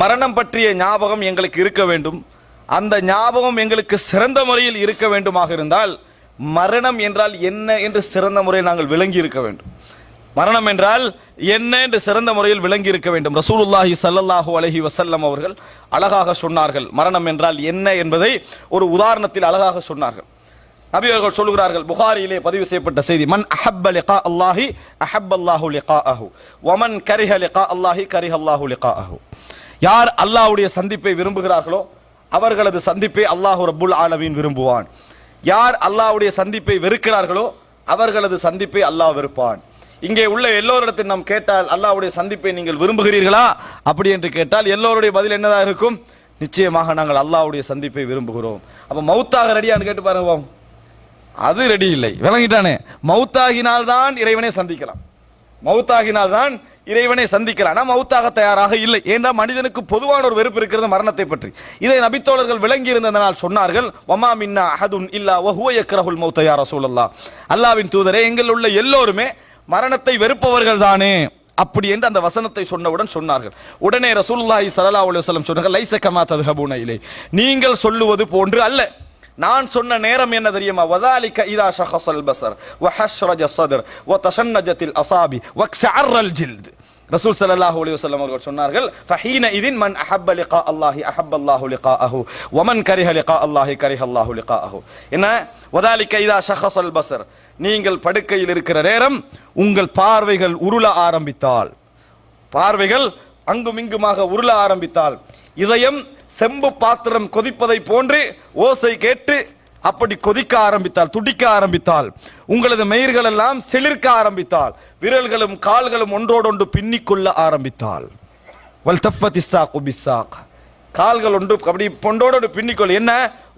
மரணம் பற்றிய ஞாபகம் எங்களுக்கு இருக்க வேண்டும். அந்த ஞாபகம் எங்களுக்கு சிறந்த முறையில் இருக்க வேண்டுமாக இருந்தால் மரணம் என்றால் என்ன என்று சிறந்த முறையில் நாங்கள் விளங்கி இருக்க வேண்டும். மரணம் என்றால் என்ன என்று சிறந்த முறையில் விளங்கி இருக்க வேண்டும். ரசூலுல்லாஹி சல்லல்லாஹு அலஹி வசல்லம் அவர்கள் அழகாக சொன்னார்கள் மரணம் என்றால் என்ன என்பதை ஒரு உதாரணத்தில் அழகாக சொன்னார்கள். நபி அவர்கள் சொல்லுகிறார்கள் புகாரியிலே பதிவு செய்யப்பட்ட செய்தி மன் அஹப்ப லிகா அல்லாஹி அஹப் அல்லாஹு லிகாஅஹு. ஒமன் கரிஹ லிகா அல்லாஹி கரிஹ அல்லாஹு லிகாஅஹு. யார் அல்லாஹ்வுடைய சந்திப்பை விரும்புகிறார்களோ அவர்களது சந்திப்பை அல்லாஹ் ரபுல் ஆலமீன் விரும்புவான். யார் அல்லாஹ்வுடைய சந்திப்பை வெறுக்கிறார்களோ அவர்களது சந்திப்பை அல்லாஹ் வெறுப்பான். இங்கே உள்ள எல்லோரிடத்தில் நாம் கேட்டால் அல்லாஹ்வுடைய சந்திப்பை நீங்கள் விரும்புகிறீர்களா? அப்படி என்று கேட்டால் எல்லோருடைய பதில் என்னதான் இருக்கும்? நிச்சயமாக நாங்கள் அல்லாஹ்வுடைய சந்திப்பை விரும்புகிறோம். அப்போ மௌத்தாக ரெடியான்னு கேட்டு பாருங்க அது ரெடி இல்லை. விளங்கிட்டானே. மௌத்தாகினால் தான் இறைவனை சந்திக்கலாம். மௌத்தாகினால் தான் இறைவனை சந்திக்கலாம். நாம் மௌத்தாக தயாராக இல்லை. ஏனென்றால் மனிதனுக்கு பொதுவான ஒரு வெறுப்பு இருக்கிறது மரணத்தை பற்றி. இதை நபித்தோழர்கள் விளங்கி இருந்ததனால் சொன்னார்கள் வமா மின்னா அஹதுன் இல்லா வஹுவ யக்ரஹுல் மௌத்த யா ரசூலல்லாஹ். அல்லாஹ்வின் தூதரே எங்கள் உள்ள எல்லோருமே மரணத்தை வெறுப்பவர்கள் தானே. அப்படி என்று அந்த வசனத்தை சொன்னவுடன் சொன்னார்கள். உடனே ரசூல்லாஹி ஸல்லல்லாஹு அலுவலம் சொன்னார்கள் லைஸ கமா தத்ஹபூன இலை நீங்கள் சொல்லுவது போன்று அல்ல. நான் சொன்ன நேரம் என்ன தெரியுமா? வதாலிக இதா ஷஹஸல் பஸர் வஹஷ்ரஜ ஸத்ர் வதஷன்னஜத்தில் அஸாபி வக்ஸஅர்ரல் ஜில்த் ரசூல் ஸல்லல்லாஹு அலைஹி வஸல்லம் அவர்கள் சொன்னார்கள் ஃபஹீன இதின் மன் அஹப்ப லிகா அல்லாஹி அஹப்ப அல்லாஹு லிகாஅஹு வமன் கரிஹ லிகா அல்லாஹி கரிஹ அல்லாஹு லிகாஅஹு என்ன வதாலிக இதா ஷஹஸல் பஸர் நீங்கள் படுக்கையில் இருக்கிற நேரம் உங்கள் பார்வைகள் உருள ஆரம்பித்தால். பார்வைகள் அங்கும் இங்குமாக உருள ஆரம்பித்தால் இதயம் செம்பு பாத்திரம் கொதிப்பதை போன்று ஓசை கேட்டு அப்படி கொதிக்க ஆரம்பித்தால் துடிக்க ஆரம்பித்தால் உங்களது மயிர்கள் எல்லாம் சிலிர்க்க ஆரம்பித்தால் விரல்களும் கால்களும் ஒன்றோடொன்று பின்னிக்கொள்ள ஆரம்பித்தால் வல் தஃபத் இஸ்ஸாக்கு கால்கள் ஒன்று அப்படி பொண்டோடு பின்னிக்கொள். என்ன?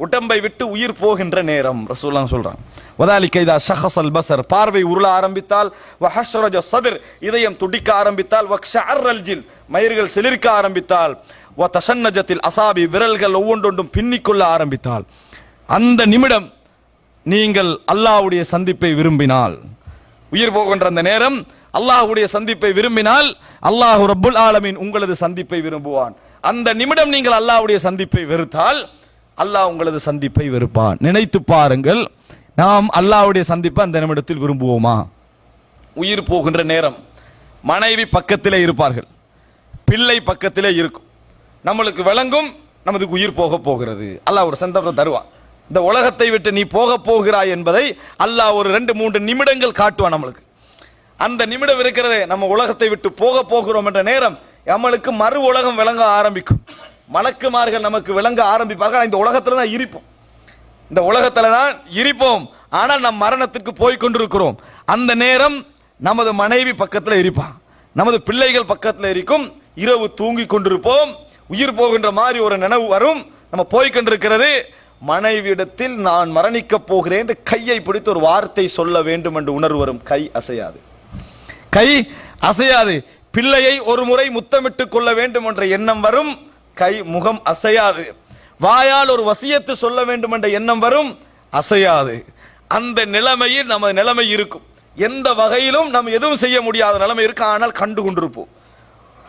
உடம்பை விட்டு உயிர் போகின்ற நேரம். ரசூல்லாம் சொல்றான் வதாலி கைதா ஷஹசல் பசர் பார்வை உருள ஆரம்பித்தால் வஹஷரஜ சதுர். இதயம் துடிக்க ஆரம்பித்தால் வக்ஷஅர்ரல் ஜில். மயிர்கள் சிலிர்க்க ஆரம்பித்தால் வ தசன்னஜத்தில் அசாபி விரல்கள் ஒவ்வொன்றொன்றும் பின்னிக்கொள்ள ஆரம்பித்தால். அந்த நிமிடம் நீங்கள் அல்லாஹ்வுடைய சந்திப்பை விரும்பினால் உயிர் போகின்ற அந்த நேரம் அல்லாஹ்வுடைய சந்திப்பை விரும்பினால் அல்லாஹ் ரப்புல் ஆலமீன் உங்களது சந்திப்பை விரும்புவான். அந்த நிமிடம் நீங்கள் அல்லாவுடைய சந்திப்பை வெறுத்தால் அல்லாஹ் உங்களது சந்திப்பை வெறுப்பான். நினைத்து பாருங்கள் நாம் அல்லாவுடைய சந்திப்பை அந்த நிமிடத்தில் விரும்புவோமா? உயிர் போகின்ற நேரம் மனைவி பக்கத்திலே இருப்பார்கள் பிள்ளை பக்கத்திலே இருக்கும். நம்மளுக்கு விளங்கும் நமது உயிர் போக போகிறது. அல்லாஹ் ஒரு சந்தர்ப்பம் தருவான். இந்த உலகத்தை விட்டு நீ போக போகிறாய் என்பதை அல்லாஹ் ஒரு ரெண்டு மூன்று நிமிடங்கள் காட்டுவான் நம்மளுக்கு. அந்த நிமிடம் இருக்கிறதே நம்ம உலகத்தை விட்டு போக போகிறோம் என்ற நேரம் நம்மளுக்கு மறு உலகம் விளங்க ஆரம்பிக்கும். மலக்குமார்கள் நமக்கு விளங்க ஆரம்பிப்பார்கள். இந்த உலகத்தில் தான் இருப்போம். இந்த உலகத்தில் தான் இருப்போம். ஆனால் நம் மரணத்துக்கு போய் கொண்டிருக்கிறோம். அந்த நேரம் நமது மனைவி பக்கத்தில் இருப்பான் நமது பிள்ளைகள் பக்கத்தில் இருக்கும். இரவு தூங்கி கொண்டிருப்போம். உயிர் போகின்ற மாதிரி ஒரு நினைவு வரும். நம்ம போய் கொண்டிருக்கிறது மனைவியிடத்தில் நான் மரணிக்க போகிறேன் என்று கையை பிடித்து ஒரு வார்த்தை சொல்ல வேண்டும் என்று உணர்வு வரும் கை அசையாது. கை அசையாது. பிள்ளையை ஒரு முறை முத்தமிட்டுக் கொள்ள வேண்டும் என்ற எண்ணம் வரும். கை முகம் அசையாது. வாயால் ஒரு வசியத்து சொல்ல வேண்டும் என்ற எண்ணம் வரும். அசையாது. அந்த நிலைமையில் நமது நிலைமை இருக்கும். எந்த வகையிலும் நம்ம எதுவும் செய்ய முடியாத நிலைமை இருக்கு? ஆனால் கண்டு கொண்டிருப்போம்.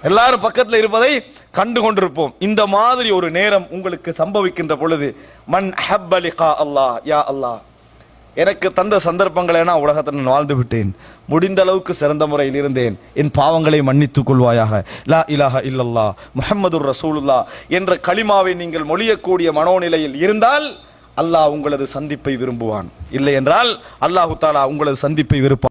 எல்லாரும் பக்கத்தில் இருப்பதை கண்டு கொண்டிருப்போம். இந்த மாதிரி ஒரு நேரம் உங்களுக்கு சம்பவிக்கின்ற பொழுது மன் ஹப்பலிகா அல்லாஹ் யா அல்லாஹ். எனக்கு தந்த சந்தர்ப்பங்களை நான் உலகத்தில் நான் வாழ்ந்து விட்டேன். முடிந்த அளவுக்கு சிறந்த முறையில் இருந்தேன். என் பாவங்களை மன்னித்துக் கொள்வாயாக. லா இலாஹ இல்லல்லா முஹம்மது ரசூலுல்லா என்ற களிமாவை நீங்கள் மொழியக்கூடிய மனோநிலையில் இருந்தால் அல்லாஹ் உங்களது சந்திப்பை விரும்புவான். இல்லை என்றால் அல்லாஹு தாலா உங்களது சந்திப்பை விருப்பான்